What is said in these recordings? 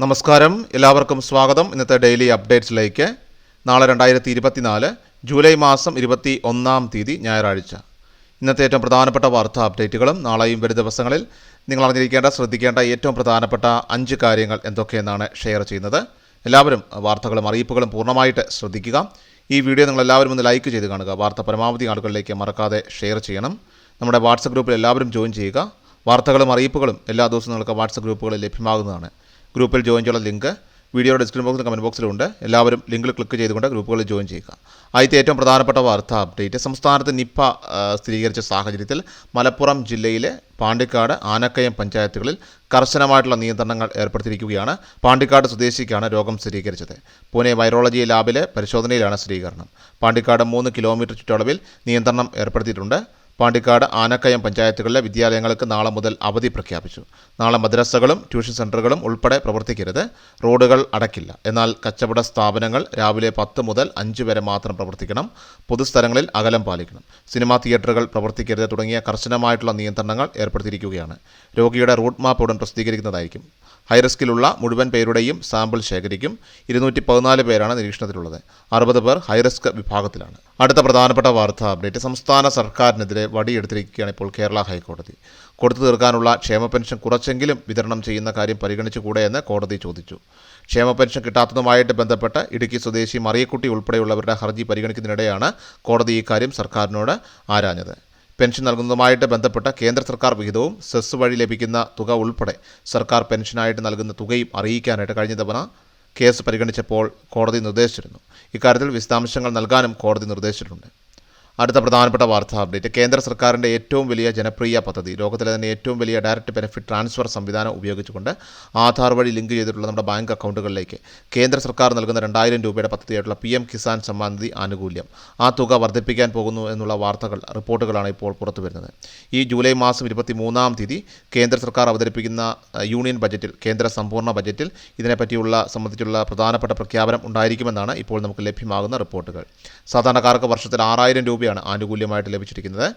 നമസ്കാരം. എല്ലാവർക്കും സ്വാഗതം. ഇന്നത്തെ ഡെയിലി അപ്ഡേറ്റ്സിലേക്ക്. നാളെ രണ്ടായിരത്തി ഇരുപത്തിനാല് ജൂലൈ മാസം ഇരുപത്തി ഒന്നാം തീയതി ഞായറാഴ്ച. ഇന്നത്തെ ഏറ്റവും പ്രധാനപ്പെട്ട വാർത്താ അപ്ഡേറ്റുകളും നാളെയും വരും ദിവസങ്ങളിൽ നിങ്ങൾ അറിഞ്ഞിരിക്കേണ്ട ശ്രദ്ധിക്കേണ്ട ഏറ്റവും പ്രധാനപ്പെട്ട അഞ്ച് കാര്യങ്ങൾ എന്തൊക്കെയെന്നാണ് ഷെയർ ചെയ്യുന്നത്. എല്ലാവരും വാർത്തകളും അറിയിപ്പുകളും പൂർണമായിട്ട് ശ്രദ്ധിക്കുക. ഈ വീഡിയോ നിങ്ങൾ എല്ലാവരും ഒന്ന് ലൈക്ക് ചെയ്ത് കാണുക. വാർത്ത പരമാവധി ആളുകളിലേക്ക് മറക്കാതെ ഷെയർ ചെയ്യണം. നമ്മുടെ വാട്സപ്പ് ഗ്രൂപ്പിൽ എല്ലാവരും ജോയിൻ ചെയ്യുക. വാർത്തകളും അറിയിപ്പുകളും എല്ലാ ദിവസവും നിങ്ങൾക്ക് വാട്സപ്പ് ഗ്രൂപ്പുകളിൽ ലഭ്യമാകുന്നതാണ്. ഗ്രൂപ്പിൽ ജോയിൻ ചെയ്യാനുള്ള ലിങ്ക് വീഡിയോയുടെ ഡിസ്ക്രിപ്ഷൻ ബോക്സിലും കമന്റ് ബോക്സിലുണ്ട് എല്ലാവരും ലിങ്കിൽ ക്ലിക്ക് ചെയ്തുകൊണ്ട് ഗ്രൂപ്പുകളിൽ ജോയിൻ ചെയ്യുക. ആദ്യത്തെ ഏറ്റവും പ്രധാനപ്പെട്ട വാർത്ത അപ്ഡേറ്റ് സംസ്ഥാനത്ത് നിപ്പ സ്ഥിരീകരിച്ച സാഹചര്യത്തിൽ മലപ്പുറം ജില്ലയിലെ പാണ്ടിക്കാട് ആനക്കയം പഞ്ചായത്തുകളിൽ കർശനമായിട്ടുള്ള നിയന്ത്രണങ്ങൾ ഏർപ്പെടുത്തിയിരിക്കുകയാണ്. പാണ്ടിക്കാട് സ്വദേശിക്കാണ് രോഗം സ്ഥിരീകരിച്ചത്. പൂനെ വൈറോളജി ലാബിലെ പരിശോധനയിലാണ് സ്ഥിരീകരണം. പാണ്ടിക്കാട് മൂന്ന് കിലോമീറ്റർ ചുറ്റളവിൽ നിയന്ത്രണം ഏർപ്പെടുത്തിയിട്ടുണ്ട്. പാണ്ടിക്കാട് ആനക്കയം പഞ്ചായത്തുകളിലെ വിദ്യാലയങ്ങൾക്ക് നാളെ മുതൽ അവധി പ്രഖ്യാപിച്ചു. നാളെ മദ്രസകളും ട്യൂഷൻ സെന്ററുകളും ഉൾപ്പെടെ പ്രവർത്തിക്കരുത്. റോഡുകൾ അടക്കില്ല എന്നാൽ കച്ചവട സ്ഥാപനങ്ങൾ രാവിലെ പത്ത് മുതൽ അഞ്ച് വരെ മാത്രം പ്രവർത്തിക്കണം. പൊതുസ്ഥലങ്ങളിൽ അകലം പാലിക്കണം. സിനിമാ തിയേറ്ററുകൾ പ്രവർത്തിക്കരുത് തുടങ്ങിയ കർശനമായിട്ടുള്ള നിയന്ത്രണങ്ങൾ ഏർപ്പെടുത്തിയിരിക്കുകയാണ്. രോഗിയുടെ റൂട്ട് മാപ്പ് ഉടൻ പ്രസിദ്ധീകരിക്കുന്നതായിരിക്കും. ഹൈറിസ്കിലുള്ള മുഴുവൻ പേരുടെയും സാമ്പിൾ ശേഖരിക്കും. ഇരുന്നൂറ്റി പതിനാല് പേരാണ് നിരീക്ഷണത്തിലുള്ളത്. അറുപത് പേർ ഹൈറിസ്ക് വിഭാഗത്തിലാണ്. അടുത്ത പ്രധാനപ്പെട്ട വാർത്താ അപ്ഡേറ്റ്. സംസ്ഥാന സർക്കാരിനെതിരെ വടിയെടുത്തിരിക്കുകയാണ് ഇപ്പോൾ കേരള ഹൈക്കോടതി. കൊടുത്തു തീർക്കാനുള്ള ക്ഷേമ പെൻഷൻ കുറച്ചെങ്കിലും വിതരണം ചെയ്യുന്ന കാര്യം പരിഗണിച്ചുകൂടെ എന്ന് കോടതി ചോദിച്ചു. ക്ഷേമ പെൻഷൻ കിട്ടാത്തതുമായിട്ട് ബന്ധപ്പെട്ട് ഇടുക്കി സ്വദേശി മറിയക്കുട്ടി ഉൾപ്പെടെയുള്ളവരുടെ ഹർജി പരിഗണിക്കുന്നതിനിടെയാണ് കോടതി ഇക്കാര്യം കാര്യം സർക്കാരിനോട് ആരാഞ്ഞത്. പെൻഷൻ നൽകുന്നതുമായിട്ട് ബന്ധപ്പെട്ട കേന്ദ്ര സർക്കാർ വിഹിതവും സെസ് വഴി ലഭിക്കുന്ന തുക ഉൾപ്പെടെ സർക്കാർ പെൻഷനായിട്ട് നൽകുന്ന തുകയും അറിയിക്കാനായിട്ട് കഴിഞ്ഞ തവണ കേസ് പരിഗണിച്ചപ്പോൾ കോടതി നിർദ്ദേശിച്ചിരുന്നു. ഇക്കാര്യത്തിൽ വിശദാംശങ്ങൾ നൽകാനും കോടതി നിർദ്ദേശിച്ചിട്ടുണ്ട്. അടുത്ത പ്രധാനപ്പെട്ട വാർത്താ അപ്ഡേറ്റ്. കേന്ദ്ര സർക്കാരിന്റെ ഏറ്റവും വലിയ ജനപ്രിയ പദ്ധതി ലോകത്തിലെ തന്നെ ഏറ്റവും വലിയ ഡയറക്റ്റ് ബെനിഫിറ്റ് ട്രാൻസ്ഫർ സംവിധാനം ഉപയോഗിച്ചുകൊണ്ട് ആധാർ വഴി ലിങ്ക് ചെയ്തിട്ടുള്ള നമ്മുടെ ബാങ്ക് അക്കൗണ്ടുകളിലേക്ക് കേന്ദ്ര സർക്കാർ നൽകുന്ന രണ്ടായിരം രൂപയുടെ പദ്ധതിയായിട്ടുള്ള പി എം കിസാൻ സമ്മാൻ നിധി ആനുകൂല്യം. ആ തുക വർദ്ധിപ്പിക്കാൻ പോകുന്നു എന്നുള്ള വാർത്തകൾ റിപ്പോർട്ടുകളാണ് ഇപ്പോൾ പുറത്തു വരുന്നത്. ഈ ജൂലൈ മാസം ഇരുപത്തി മൂന്നാം തീയതി കേന്ദ്ര സർക്കാർ അവതരിപ്പിക്കുന്ന യൂണിയൻ ബജറ്റിൽ കേന്ദ്ര സമ്പൂർണ ബജറ്റിൽ ഇതിനെപ്പറ്റിയുള്ള സംബന്ധിച്ചുള്ള പ്രധാനപ്പെട്ട പ്രഖ്യാപനം ഉണ്ടായിരിക്കുമെന്നാണ് ഇപ്പോൾ നമുക്ക് ലഭ്യമാകുന്ന റിപ്പോർട്ടുകൾ. സാധാരണക്കാർക്ക് വർഷത്തിൽ ആറായിരം രൂപയാണ് ആനുകൂല്യമായിട്ട് ലഭിച്ചിരിക്കുന്നത്.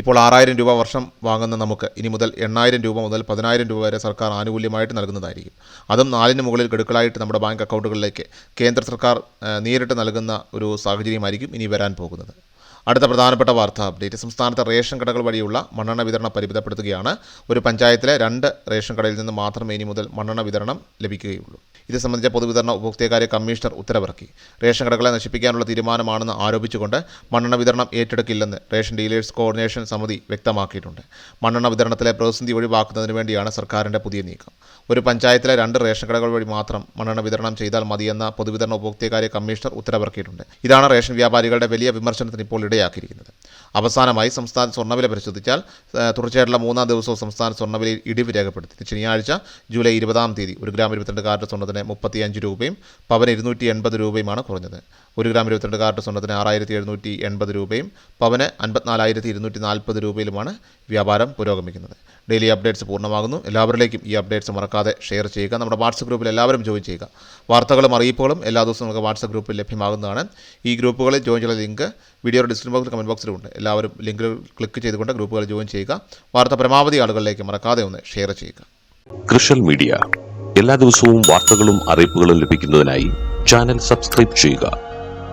ഇപ്പോൾ ആറായിരം രൂപ വർഷം വാങ്ങുന്ന നമുക്ക് ഇനി മുതൽ എണ്ണായിരം രൂപ മുതൽ പതിനായിരം രൂപ വരെ സർക്കാർ ആനുകൂല്യമായിട്ട് നൽകുന്നതായിരിക്കും. അതും നാലിന് മുകളിൽ ഗഡുക്കളായിട്ട് നമ്മുടെ ബാങ്ക് അക്കൗണ്ടുകളിലേക്ക് കേന്ദ്ര സർക്കാർ നേരിട്ട് നൽകുന്ന ഒരു സാഹചര്യമായിരിക്കും ഇനി വരാൻ പോകുന്നത്. അടുത്ത പ്രധാനപ്പെട്ട വാർത്താ. അപ്ഡേറ്റ്. സംസ്ഥാനത്തെ റേഷൻ കടകൾ വഴിയുള്ള മണ്ണെണ്ണ വിതരണം പരിമിതപ്പെടുത്തുകയാണ്. ഒരു പഞ്ചായത്തിലെ രണ്ട് റേഷൻ കടയിൽ നിന്ന് മാത്രമേ ഇനി മുതൽ മണ്ണെണ്ണ വിതരണം ലഭിക്കുകയുള്ളൂ. ഇത് സംബന്ധിച്ച പൊതുവിതരണ ഉപഭോക്തൃകാര്യ കമ്മീഷണർ ഉത്തരവിറക്കി. റേഷൻ കടകളെ നശിപ്പിക്കാനുള്ള തീരുമാനമാണെന്ന് ആരോപിച്ചുകൊണ്ട് മണ്ണെണ്ണ വിതരണം ഏറ്റെടുക്കില്ലെന്ന് റേഷൻ ഡീലേഴ്സ് കോർഡിനേഷൻ സമിതി വ്യക്തമാക്കിയിട്ടുണ്ട്. മണ്ണെണ്ണ വിതരണത്തിലെ പ്രതിസന്ധി ഒഴിവാക്കുന്നതിന് വേണ്ടിയാണ് സർക്കാരിന്റെ പുതിയ നീക്കം. ഒരു പഞ്ചായത്തിലെ രണ്ട് റേഷൻ കടകൾ വഴി മാത്രം മണ്ണെണ്ണ വിതരണം ചെയ്താൽ മതിയെന്ന പൊതുവിതരണ ഉപഭോക്തൃകാര്യ കമ്മീഷണർ ഉത്തരവിറക്കിയിട്ടുണ്ട്. ഇതാണ് റേഷൻ വ്യാപാരികളുടെ വലിയ വിമർശനത്തിന് ഇപ്പോൾ ഇടയാക്കിയിരിക്കുന്നത്. അവസാനമായി സംസ്ഥാന സ്വർണവില പരിശോധിച്ചാൽ തുടർച്ചയായിട്ടുള്ള മൂന്നാം ദിവസവും സംസ്ഥാന സ്വർണവിലയിൽ ഇടിവ് രേഖപ്പെടുത്തി. ശനിയാഴ്ച ജൂലൈ ഇരുപതാം തീയതി ഒരു ഗ്രാം ഇരുപത്തിരണ്ട് കാരറ്റ് സ്വർണത്തിന് മുപ്പത്തിയഞ്ച് രൂപയും പവന് ഇരുന്നൂറ്റി എൺപത് രൂപയുമാണ് കുറഞ്ഞത്. ഒരു ഗ്രാം ഇരുപത്തിരണ്ട് കാർട്ട് സ്വർണത്തിന് ആറായിരത്തി എഴുന്നൂറ്റി എൺപത് രൂപയും പവന് അൻപത്തിനാലായിരത്തി ഇരുന്നൂറ്റി നാൽപ്പത് രൂപയിലുമാണ് വ്യാപാരം പുരോഗമിക്കുന്നത്. ഡെയിലി അപ്ഡേറ്റ്സ് പൂർണമാകുന്നു. എല്ലാവരിലേക്കും ഈ അപ്ഡേറ്റ്സ് മറക്കാതെ ഷെയർ ചെയ്യുക. നമ്മുടെ വാട്സപ്പ് ഗ്രൂപ്പിൽ എല്ലാവരും ജോയിൻ ചെയ്യുക. വാർത്തകളും അറിയിപ്പുകളും എല്ലാ ദിവസവും നമുക്ക് വാട്സപ്പ് ഗ്രൂപ്പിൽ ലഭ്യമാകുന്നതാണ്. ഈ ഗ്രൂപ്പുകളിൽ ജോയിൻ ചെയ്യുന്ന ലിങ്ക് വീഡിയോയുടെ ഡിസ്ക്രിപ്ഷൻ ബോക്സിൽ കമന്റ് ബോക്സിലുണ്ട് എല്ലാവരും ലിങ്കിൽ ക്ലിക്ക് ചെയ്തുകൊണ്ട് ഗ്രൂപ്പുകളിൽ ജോയിൻ ചെയ്യുക. വാർത്ത പരമാവധി ആളുകളിലേക്ക് മറക്കാതെ ഒന്ന് ഷെയർ ചെയ്യുക. കൃഷൽ മീഡിയ. എല്ലാ ദിവസവും വാർത്തകളും അറിയിപ്പുകളും ലഭിക്കുന്നതിനായി ചാനൽ സബ്സ്ക്രൈബ് ചെയ്യുക.